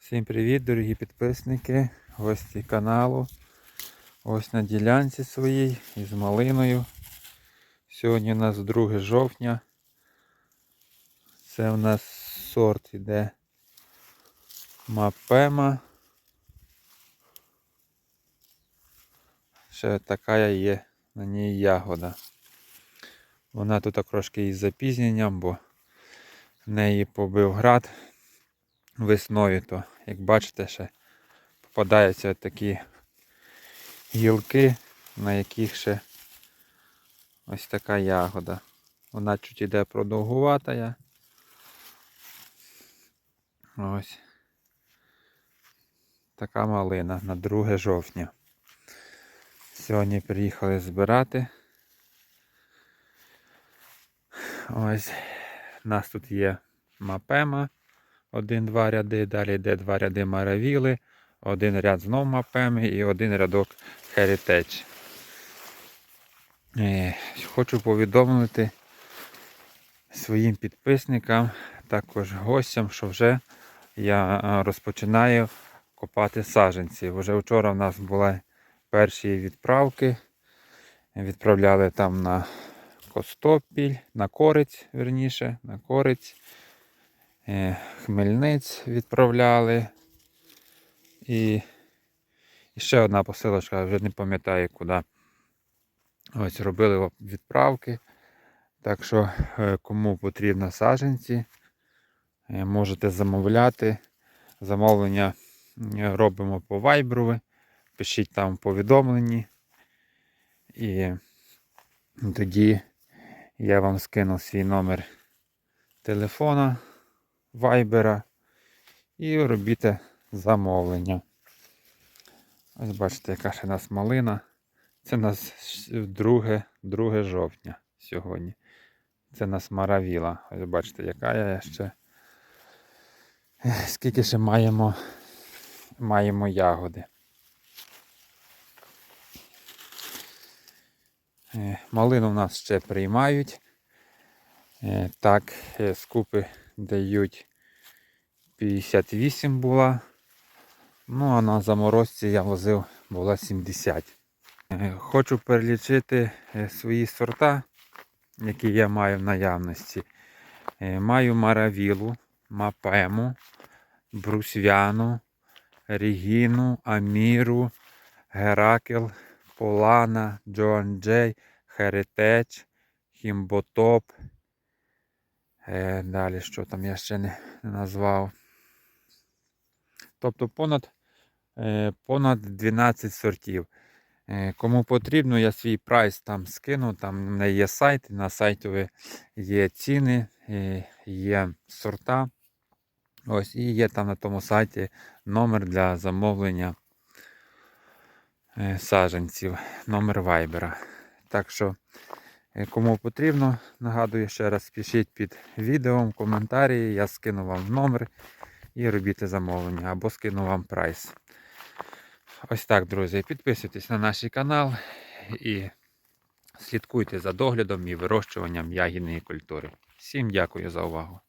Всім привіт, дорогі підписники, гості каналу. Ось на ділянці своїй із малиною. Сьогодні у нас 2 жовтня. Це у нас сорт іде Мапема. Ще така є на ній ягода. Вона тут трошки із запізненням, бо в неї побив град весною, то, як бачите, ще попадаються такі гілки, на яких ще ось така ягода. Вона чуть іде продовгувата. Ось така малина на 2 жовтня. Сьогодні приїхали збирати. Ось у нас тут є мапема. Один-два ряди, далі йде два ряди маравіли, один ряд знов мапеми і один рядок Heritage. Е, Хочу повідомити своїм підписникам, також гостям, що вже я е, розпочинаю копати саджанці. Вже вчора в нас були перші відправки. Відправляли там на Костопіль, на кориць, верніше, на кориць. Е, Хмельниць відправляли. І, і ще одна посилочка, вже не пам'ятаю куди. Ось робили відправки. Так що, е, кому потрібно саджанці, е, можете замовляти. Замовлення робимо по вайбру. Пишіть там повідомлені. І тоді я вам скину свій номер телефона. Вайбера і робіть замовлення. Ось бачите, яка ще у нас малина. Це у нас 2, 2 жовтня сьогодні. Це у нас маравіла. Ось бачите, яка я ще. Скільки ще маємо, маємо ягоди. Е, Малину в нас ще приймають. Е, Так, е, скупи дають 58 була. Ну а на заморозці я возив була 70. Е, Хочу перелічити е, свої сорта, які я маю в наявності. Е, Маю маравілу, мапему, брусвяну, регіну, аміру, геракел, полана, Джоан Джей, Херитеч, хімботоп. Е, Далі, що там я ще не назвав. Тобто понад, е, понад 12 сортів. Е, Кому потрібно, я свій прайс там скину. Там в мене є сайт, на сайті є ціни, є сорта. Ось, і є там на тому сайті номер для замовлення саджанців, номер вайбера. Так що Кому потрібно, нагадую ще раз, пишіть під відео коментарі, я скину вам номер і робіть замовлення або скину вам прайс. Ось так, друзі. Підписуйтесь на наш канал і слідкуйте за доглядом і вирощуванням ягідної культури. Всім дякую за увагу.